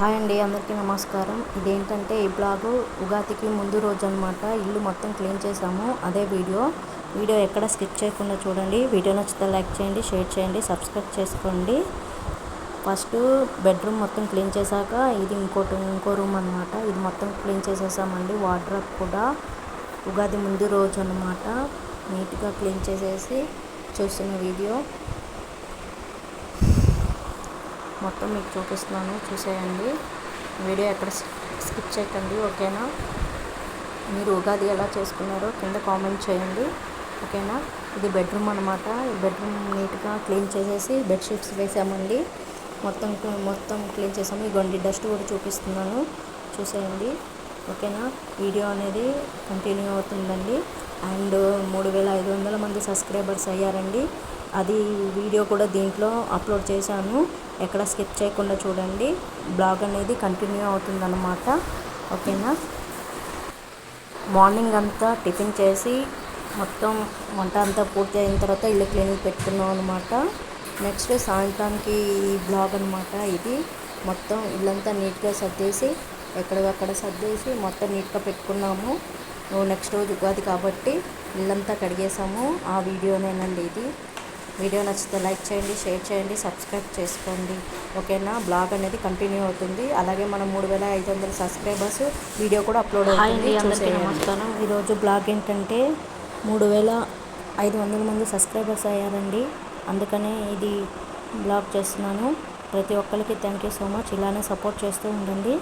Hi అండి అందరికీ నమస్కారం. ఇదేంటంటే ఈ బ్లాగ్ ఉగాదికి ముందు రోజు అనమాట ఇల్లు మొత్తం క్లీన్ చేసాము అదే వీడియో. వీడియో ఎక్కడ స్కిప్ చేయకుండా చూడండి. వీడియో నచ్చితే లైక్ చేయండి షేర్ చేయండి సబ్స్క్రైబ్ చేసుకోండి. ఫస్ట్ బెడ్రూమ్ మొత్తం క్లీన్ చేశాక ఇది ఇంకోటి ఇంకో రూమ్ అనమాట ఇది మొత్తం క్లీన్ చేసేసామండి. వాటర్ కూడా ఉగాది ముందు రోజు అనమాట నీట్గా క్లీన్ చేసేసి చూస్తున్న వీడియో. మొత్తం మీకు చూపిస్తున్నాను. చూసేయండి. వీడియో ఎక్కడ స్కిప్ చేయకండి ఓకేనా? మీరు ఉగాది ఎలా చేసుకున్నారో కింద కామెంట్ చేయండి ఓకేనా? ఇది బెడ్రూమ్ అనమాట ఈ బెడ్రూమ్ నీట్గా క్లీన్ చేసేసి బెడ్షీట్స్ వేసామండి. మొత్తం మొత్తం క్లీన్ చేసాము. ఈ గొండి డస్ట్ కూడా చూపిస్తున్నాను. చూసేయండి ఓకేనా? వీడియో అనేది కంటిన్యూ అవుతుందండి. అండ్ మూడు వేల ఐదు వందల మంది సబ్స్క్రైబర్స్ అయ్యారండి. అది వీడియో కూడా దీంట్లో అప్లోడ్ చేశాను. ఎక్కడ స్కిప్ చేయకుండా చూడండి. బ్లాగ్ అనేది కంటిన్యూ అవుతుందన్నమాట. ఓకేనా? మార్నింగ్ అంతా టిఫిన్ చేసి మొత్తం వంట అంతా పూర్తి అయిన తర్వాత ఇల్లు క్లీనింగ్ పెట్టుకున్నాం అనమాట నెక్స్ట్ సాయంత్రానికి ఈ బ్లాగ్ అనమాట ఇది. మొత్తం ఇల్లంతా నీట్గా సర్దేసి ఎక్కడికక్కడ సర్దేసి మొత్తం నీట్గా పెట్టుకున్నాము. నెక్స్ట్ రోజు ఉగాది కాబట్టి ఇల్లంతా కడిగేసాము ఆ వీడియోనేనండి ఇది. వీడియో నచ్చితే లైక్ చేయండి షేర్ చేయండి సబ్స్క్రైబ్ చేసుకోండి. ఓకేనా? బ్లాగ్ అనేది కంటిన్యూ అవుతుంది. అలాగే మనం మూడు వేల ఐదు వందల సబ్స్క్రైబర్స్ వీడియో కూడా అప్లోడ్ అవుతుంది. ఈరోజు బ్లాగ్ ఏంటంటే మూడు వేల ఐదు వందల మంది సబ్స్క్రైబర్స్ అయ్యారండి. అందుకనే ఇది బ్లాగ్ చేస్తున్నాను. ప్రతి ఒక్కరికి థ్యాంక్ యూ సో మచ్ ఇలానే సపోర్ట్ చేస్తూ ఉండండి.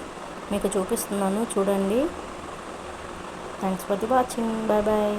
మీకు చూపిస్తున్నాను. చూడండి. Thanks for the watching bye bye